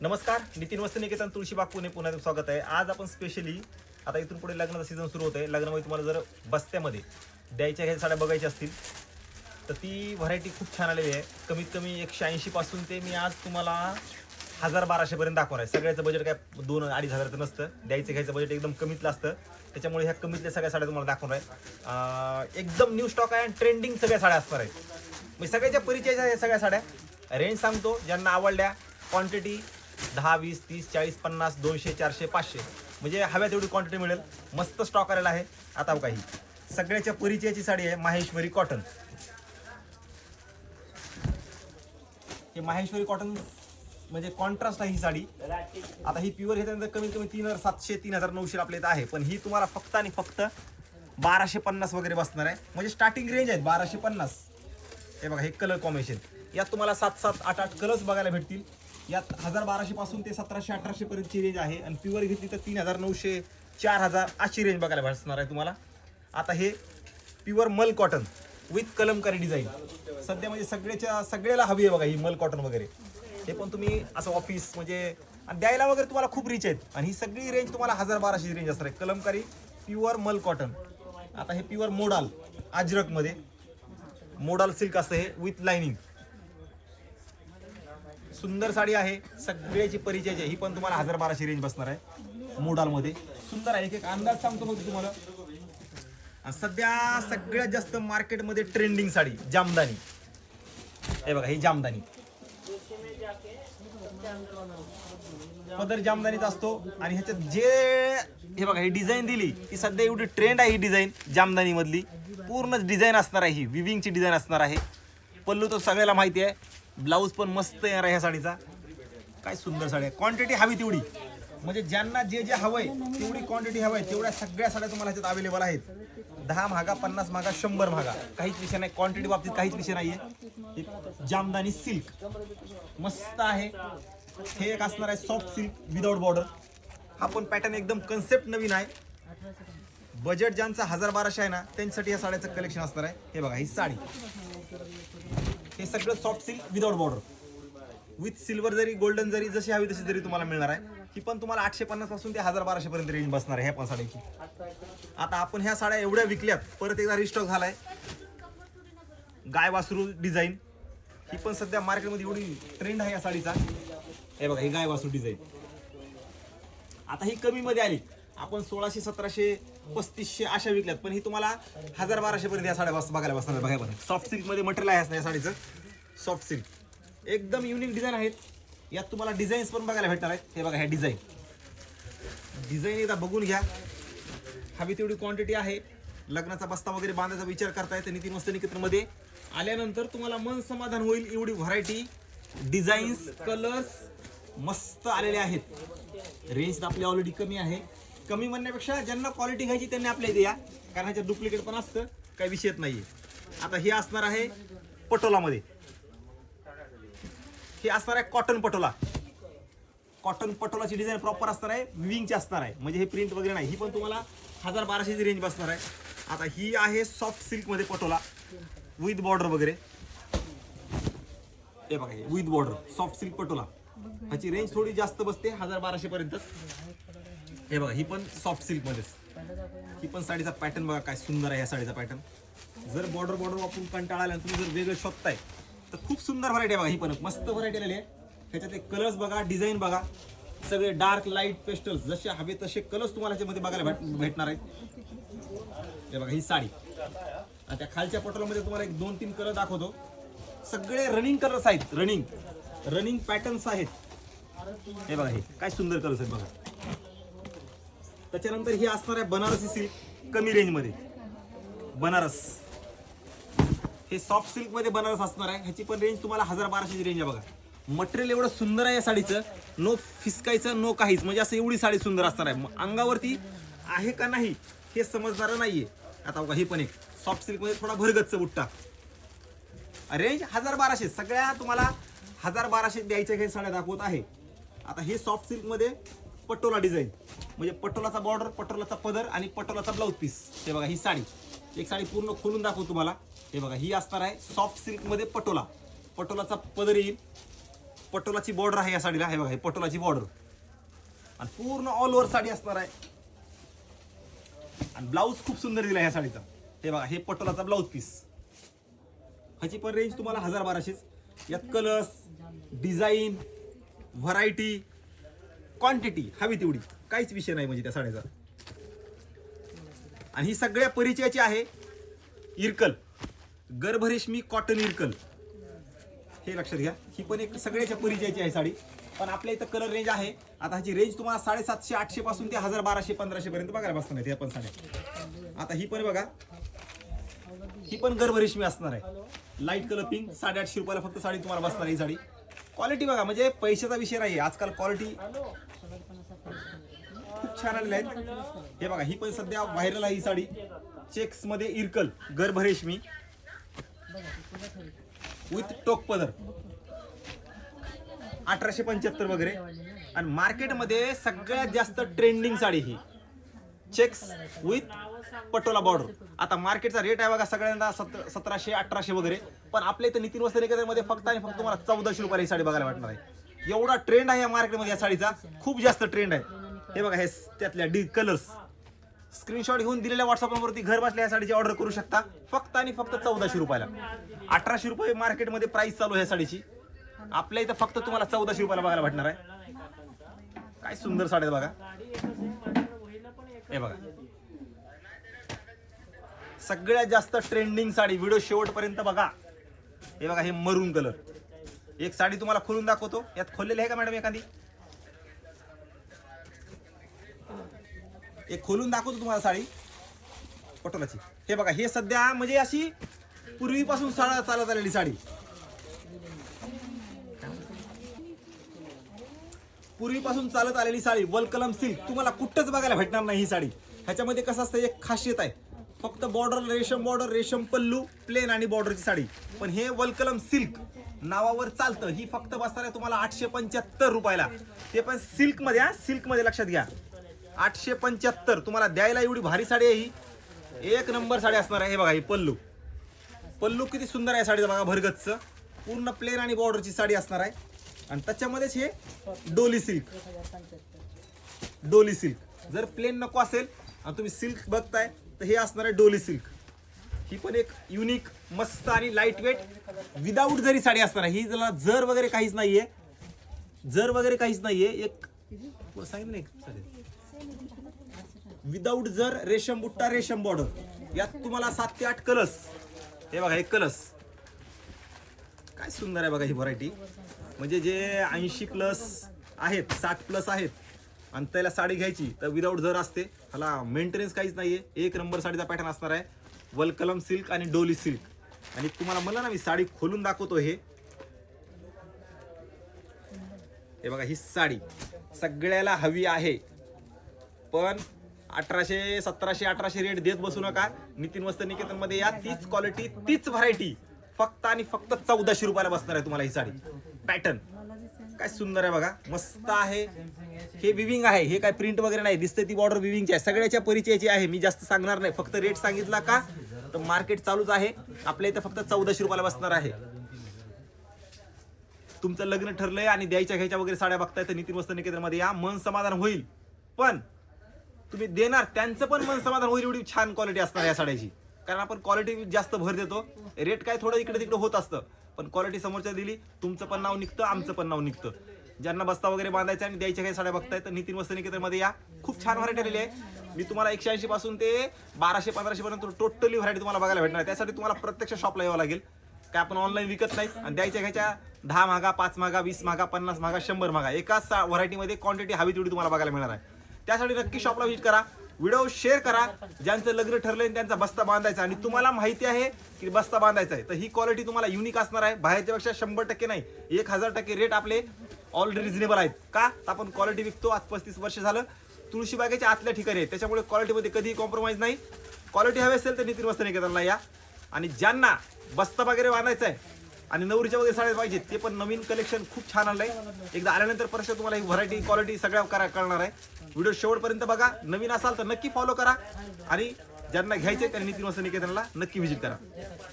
नमस्कार नितीन वस्त्र निकेतन तुळशीबाग पुणे पुन्हा स्वागत आहे. आज आपण स्पेशली आता इथून पुढे लग्नाचा सीझन सुरू होत आहे लग्नामध्ये तुम्हाला जर बस्त्यामध्ये द्यायच्या ह्या साड्या बघायच्या असतील तर ती व्हरायटी खूप छान आलेली आहे. कमीत कमी एकशे ऐंशीपासून ते मी आज तुम्हाला हजार बाराशेपर्यंत दाखवणार आहे. सगळ्याचं बजेट काय दोन अडीच हजाराचं नसतं. द्यायचं घ्यायचं बजेट एकदम कमीतलं असतं. त्याच्यामुळे ह्या कमीतल्या सगळ्या साड्या तुम्हाला दाखवणार आहे. एकदम न्यू स्टॉक आहे आणि ट्रेंडिंग सगळ्या साड्या असणार आहेत. म्हणजे सगळ्याच्या परिचयाच्या सगळ्या साड्या. रेंज सांगतो ज्यांना आवडल्या क्वांटिटी दहा वीस तीस चाळीस पन्नास दोनशे चारशे पाचशे. म्हणजे हव्या तेवढी क्वांटिटी मिळेल. मस्त स्टॉक आलेला आहे. आता काही सगळ्याच्या परिचयाची साडी आहे माहेश्वरी कॉटन हे माहेश्वरी कॉटन म्हणजे कॉन्ट्रास्ट आहे ही साडी. आता ही प्युअर घेतल्यानंतर कमीत कमी तीन हजार सातशे तीन हजार नऊशे आपल्या इथं आहे. पण ही तुम्हाला फक्त आणि फक्त बाराशे पन्नास वगैरे बसणार आहे. म्हणजे स्टार्टिंग रेंज आहे बाराशे पन्नास. हे बघा हे कलर कॉम्बिनेशन यात तुम्हाला सात सात आठ आठ कलर्स बघायला भेटतील. यात हजार बाराशे पासून ते सतराशे अठराशे पर्यंतची रेंज आहे. आणि प्युअर घेतली तर तीन हजार नऊशे चार हजार अशी रेंज बघायला भासणार आहे तुम्हाला. आता हे प्युअर मल कॉटन विथ कलमकारी डिझाईन सध्या म्हणजे सगळ्याच्या सगळ्याला हवी आहे बघा ही मल कॉटन वगैरे. हे पण तुम्ही असं ऑफिस म्हणजे आणि द्यायला वगैरे तुम्हाला खूप रिच आहेत. आणि ही सगळी रेंज तुम्हाला हजार बाराशे रेंज असणार आहे. कलमकारी प्युअर मल कॉटन आता हे प्युअर मोडाल अजरकमध्ये. मोडाल सिल्क असतं हे विथ लायनिंग सुंदर साडी आहे. सगळ्याची परिचयाची आहे. ही पण तुम्हाला हजार बाराशे रेंज बसणार आहे. मोडालमध्ये. सुंदर आहे. एक एक अंदाज सांगतो मग तुम्हाला. सध्या सगळ्यात जास्त मार्केटमध्ये ट्रेंडिंग साडी जामदानी. हे बघा ही जामदानी. पदर जामदानीत असतो. आणि ह्याच्यात जे हे बघा ही डिझाईन दिली ती सध्या एवढी ट्रेंड आहे ही डिझाईन जामदानी मधली पूर्णच डिझाईन असणार आहे ही. विविंगची डिझाईन असणार आहे. पल्लू तर सगळ्याला माहिती आहे. ब्लाऊज पण मस्त येणार आहे ह्या साडीचा. काय सुंदर साडी आहे. क्वांटिटी हवी तेवढी. म्हणजे ज्यांना जे जे हवंय तेवढी क्वांटिटी हवंय. तेवढ्या सगळ्या साड्या तुम्हाला ह्याच्यात अवेलेबल आहेत. दहा महागा पन्नास महागा शंभर महागा. काहीच विषय नाही. क्वांटिटी बाबतीत काहीच विषय नाहीये. एक जामदानी सिल्क मस्त आहे. हे एक असणार आहे सॉफ्ट सिल्क विदाउट बॉर्डर हा पण पॅटर्न एकदम कन्सेप्ट नवीन आहे. बजेट ज्यांचा हजार बाराशे आहे ना त्यांच्यासाठी या साड्याचं कलेक्शन असणार आहे. हे बघा ही साडी. हे सगळं soft silk without border with silver zari golden zari जशी हवी तशी जरी तुम्हाला मिळणार आहे. ही पण तुम्हाला आठशे पन्नासपासून ते हजार बाराशे पर्यंत रेंज बसणार आहे ह्या पण साड्याची आता आपण ह्या साड्या एवढ्या विकल्यात परत एकदा रिस्टॉक झालाय. गाय वासरू डिझाईन ही पण सध्या मार्केटमध्ये एवढी ट्रेंड आहे या साडीचा. हे बघा ही गाय वासरू डिझाईन आता ही कमी मध्ये आली. आपण सोळाशे सतराशे पस्तीसशे अशा विकल्यात. पण ही तुम्हाला हजार बाराशे पर्यंत या साड्या बस बघायला बसणार बघा बरं. सॉफ्ट सिल्कमध्ये मटेरियल आहे या साडीचं. सॉफ्ट सिल्क एकदम युनिक डिझाईन आहेत. यात तुम्हाला डिझाईन्स पण बघायला भेटणार आहेत. हे बघा ह्या डिझाईन डिझाईन एकदा बघून घ्या. हवी तेवढी क्वांटिटी आहे. लग्नाचा बस्ता वगैरे बांधायचा विचार करताय तर नितीन मस्त निकेतनमध्ये. आल्यानंतर तुम्हाला मन समाधान होईल एवढी व्हरायटी डिझाईन्स कलर्स मस्त आलेले आहेत. रेंज तर आपली ऑलरेडी कमी आहे. कमी म्हणण्यापेक्षा ज्यांना क्वालिटी घ्यायची त्यांनी आपल्या इथे या. कारण ह्याच्यात डुप्लिकेट पण असतं काही विषयच नाहीये. आता हे असणार आहे पटोलामध्ये. हे असणार आहे कॉटन पटोला. कॉटन पटोलाची डिझाईन प्रॉपर असणार आहे विविंगची असणार आहे. म्हणजे हे प्रिंट वगैरे नाही. ही पण तुम्हाला हजार बाराशेची रेंज बसणार आहे. आता ही आहे सॉफ्ट सिल्कमध्ये पटोला. विथ बॉर्डर वगैरे. हे बघा हे with border soft silk patola. ह्याची रेंज थोडी जास्त बसते हजार बाराशे पर्यंत हे बघा ही पण सॉफ्ट सिल्क मध्येच. ही पण साडीचा पॅटर्न बघा काय सुंदर आहे या साडीचा पॅटर्न जर बॉर्डर बॉर्डर वापरून कंटाळा आला तुम्ही जर वेगळं शोधताय तर खूप सुंदर व्हरायटी आहे बघा ही पण. मस्त व्हरायटी आलेली आहे. ह्याच्यात एक कलर्स बघा डिझाईन बघा. सगळे डार्क लाइट पेस्टल्स जसे हवे तसे कलर्स तुम्हाला ह्याच्यामध्ये बघायला भेट भेटणार आहेत. हे बघा ही साडी. आणि त्या खालच्या पटोलामध्ये तुम्हाला एक दोन तीन कलर दाखवतो. सगळे रनिंग कलर्स आहेत रनिंग रनिंग पॅटर्न्स आहेत. हे बघा हे. काय सुंदर कलर्स आहेत बघा. त्याच्यानंतर ही असणार आहे बनारसी सिल्क कमी रेंजमध्ये. बनारस. हे सॉफ्ट सिल्कमध्ये बनारस असणार आहे. ह्याची पण रेंज तुम्हाला हजार बाराशेची रेंज आहे बघा. मटेरियल एवढं सुंदर आहे या साडीचं. नो फिसकायचं नो काहीच. म्हणजे असं एवढी साडी सुंदर असणार आहे. मग अंगावरती आहे का नाही हे समजणारं नाहीये. आता बघा ही पण एक. सॉफ्ट सिल्कमध्ये थोडा भरगच्च बुट्टा. रेंज हजार बाराशे. सगळ्या तुम्हाला हजार बाराशे द्यायच्या काही साड्या दाखवत आहे. आता हे सॉफ्ट सिल्कमध्ये पटोला डिझाईन. म्हणजे पटोलाचा बॉर्डर पटोलाचा पदर आणि पटोलाचा ब्लाऊज पीस हे बघा ही साडी. एक साडी पूर्ण खोलून दाखवू तुम्हाला. हे बघा ही असणार आहे सॉफ्ट सिल्कमध्ये पटोला. पटोलाचा पदर येईल. पटोलाची बॉर्डर आहे या साडीला. हे बघा हे पटोलाची बॉर्डर आणि पूर्ण ऑल ओव्हर साडी असणार आहे. आणि ब्लाऊज खूप सुंदर दिला ह्या साडीचा. हे बघा हे पटोलाचा ब्लाऊज पीस ह्याची पण रेंज तुम्हाला हजार बाराशेच. यात कलर्स डिझाईन व्हरायटी क्वांटिटी हवी तेवढी. काहीच विषय नाही म्हणजे त्या साड्याचा. आणि ही सगळ्या परिचयाची आहे इरकल. गर्भरेशमी कॉटन इरकल. हे लक्षात घ्या. ही पण एक सगळ्याच्या परिचयाची आहे साडी. पण आपल्या इथं कलर रेंज आहे. आता ह्याची रेंज तुम्हाला साडेसातशे आठशे पासून ते हजार बाराशे पंधराशे पर्यंत बघायला बसणार आहेत पण साड्या. आता ही पण बघा. ही पण गर्भरेशमी असणार आहे. लाइट कलर पिंक साडेआठशे रुपयाला फक्त साडी तुम्हाला बसणार आहे ही साडी. क्वालिटी बघा. म्हणजे पैशाचा विषय नाही आजकाल क्वालिटी खूप छान आलेल्या आहेत. हे बघा ही पण सध्या व्हायरल आहे ही साडी. चेक्समध्ये इरकल गर्भरेशमी विथ टोक पदर. अठराशे पंच्याहत्तर वगैरे. आणि मार्केटमध्ये सगळ्यात जास्त ट्रेंडिंग साडी ही. चेक्स विथ पटोला बॉर्डर आता मार्केटचा रेट आहे बघा सगळ्यांना सत- सतराशे अठराशे वगैरे. पण आपल्या इथं नितीन वस्त्र निकेतनमध्ये फक्त आणि फक्त तुम्हाला चौदाशे रुपयाला ही साडी बघायला वाटणार आहे. एवढा ट्रेंड आहे या मार्केटमध्ये या साडीचा. खूप जास्त ट्रेंड आहे. हे बघा हे त्यातल्या डी कलर्स. स्क्रीनशॉट घेऊन दिलेल्या व्हॉट्सअप नंबरवरती घर बसल्या या साडीची ऑर्डर करू शकता. फक्त आणि फक्त चौदाशे रुपयाला. अठराशे रुपये मार्केटमध्ये प्राइस चालू आहे या साडीची. आपल्या इथं फक्त तुम्हाला चौदाशे रुपयाला बघायला भेटणार आहे. काय सुंदर साड्या आहेत बघा. हे बघा. सगळ्यात जास्त ट्रेंडिंग साडी व्हिडिओ शेवटपर्यंत बघा. हे बघा हे मरून कलर एक साडी तुम्हाला खोलून दाखवतो. यात खोललेली आहे का मॅडम एखादी? एक खोलून दाखवतो तुम्हाला साडी. पटोलाची. हे बघा हे सध्या म्हणजे अशी पूर्वीपासून साडा चालत आलेली साडी. पूर्वीपासून चालत आलेली साडी वलकलम सिल्क तुम्हाला कुठंच बघायला भेटणार नाही ही साडी. ह्याच्यामध्ये कसं असतं एक खासियत आहे. फक्त बॉर्डर रेशम बॉर्डर रेशम पल्लू प्लेन आणि बॉर्डरची साडी. पण हे वलकलम सिल्क नावावर चालतं. ही फक्त बसणार आहे तुम्हाला आठशे पंच्याहत्तर रुपयाला. ते पण सिल्कमध्ये हा लक्षात घ्या. आठशे पंच्याहत्तर. तुम्हाला द्यायला एवढी भारी साडी आहे ही. एक नंबर साडी असणार आहे. हे बघा ही पल्लू. पल्लू किती सुंदर आहे साडीचं बघा भरगतचं पूर्ण प्लेन आणि बॉर्डरची साडी असणार आहे. आणि त्याच्यामध्येच हे डोली सिल्क. डोली सिल्क. जर प्लेन नको असेल आणि तुम्ही सिल्क बघताय तर हे असणार आहे डोली सिल्क. ही पण एक युनिक मस्त आणि लाइट वेट विदाऊट जरी साडी असणार आहे. ही त्याला जर वगैरे काहीच नाहीये. जर वगैरे काहीच नाहीये. एक सांगितलं नाही विदाऊट जर रेशम बुट्टा रेशम बॉर्डर यात तुम्हाला सात ते आठ कलस हे बघा एक कलस काय सुंदर आहे बघा ही व्हरायटी म्हणजे जे ऐंशी प्लस आहेत साठ प्लस आहेत आणि त्याला साडी घ्यायची तर विदाऊट जर असते ह्याला मेंटेनन्स काहीच नाहीये. एक नंबर साडीचा पॅटर्न असणार आहे. वलकलम सिल्क आणि डोली सिल्क आणि तुम्हाला म्हणलं ना मी साडी खोलून दाखवतो हे. हे बघा ही साडी. सगळ्याला हवी आहे. पण अठराशे सतराशे अठराशे रेट देत बसू नका. नितीन वस्त निकेतनमध्ये या तीच क्वालिटी तीच व्हरायटी फक्त आणि फक्त चौदाशे रुपयाला बसणार आहे तुम्हाला ही साडी. पॅटर्न काय सुंदर आहे बघा. मस्त आहे. हे विविंग आहे. हे काय प्रिंट वगैरे नाही. दिसते ती बॉर्डर विविंगची आहे. सगळ्याच्या परिचयाची आहे. मी जास्त सांगणार नाही. फक्त रेट सांगितला का? तर मार्केट चालूच आहे. आपल्या इथे फक्त चौदाशे रुपयाला बसणार आहे. तुमचं लग्न ठरलंय आणि द्यायच्या घ्यायच्या वगैरे साड्या बघताय तर नितीन वस्त्र निकेतनमध्ये या. मन समाधान होईल. पण तुम्ही देणार त्यांचं पण मन समाधान होईल एवढी छान क्वालिटी असणार या साड्याची. कारण आपण क्वालिटी जास्त भर देतो. रेट काय थोडं इकडे तिकडे होत असतं. पण क्वालिटी समोरच्या दिली तुमचं पण नाव निघतं आमचं पण नाव निघतं. ज्यांना बस्ता वगैरे बांधायचा आणि द्यायच्या काही साड्या बघताय तर नितीन वस्त्र निकेतनमध्ये या. खूप छान व्हरायटी आलेली आहे. मी तुम्हाला एकशे ऐंशी पासून ते बाराशे पंधराशे पर्यंत टोटली व्हरायटी तुम्हाला बघायला भेटणार आहे. त्यासाठी तुम्हाला प्रत्यक्ष शॉपला यावं लागेल. काय आपण ऑनलाईन विकत नाही. आणि द्यायच्या घ्यायच्या दहा मागा पाच मागा वीस मागा पन्नास मागा शंभर मागा. एकाच व्हरायटीमध्ये क्वांटिटी हवी तेवढी तुम्हाला बघायला मिळणार आहे. त्यासाठी नक्की शॉपला व्हिजिट करा. व्हिडिओ शेअर करा. ज्यांचं लग्न ठरलंय आणि त्यांचा बस्ता बांधायचा. आणि तुम्हाला माहिती आहे की बस्ता बांधायचा आहे. तर ही क्वालिटी तुम्हाला युनिक असणार आहे. बाहेरच्यापेक्षा शंभर टक्के नाही. एक हजार टक्के रेट आपले ऑल रिझनेबल आहेत. का? तर आपण क्वालिटी विकतो. आज पस्तीस वर्ष झालं. तुळशीबागेच्या आतल्या ठिकाणी आहे. त्याच्यामुळे क्वालिटीमध्ये कधीही कॉम्प्रोमाइज नाही. क्वालिटी हवी असेल तर नितीन वस्त्र निकेतनला या. आणि ज्यांना बस्ता वगैरे बांधायचा आहे आणि नवरीच्या वगैरे साड्या पाहिजेत ते पण नवीन कलेक्शन खूप छान आलंय. एकदा आल्यानंतर परत तुम्हाला ही व्हरायटी क्वालिटी सगळ्या करा कळणार आहे. व्हिडिओ शेवटपर्यंत बघा. नवीन असाल तर नक्की फॉलो करा. आणि ज्यांना घ्यायचे त्यांनी नितीन वस्त्र निकेतनला नक्की व्हिजिट करा.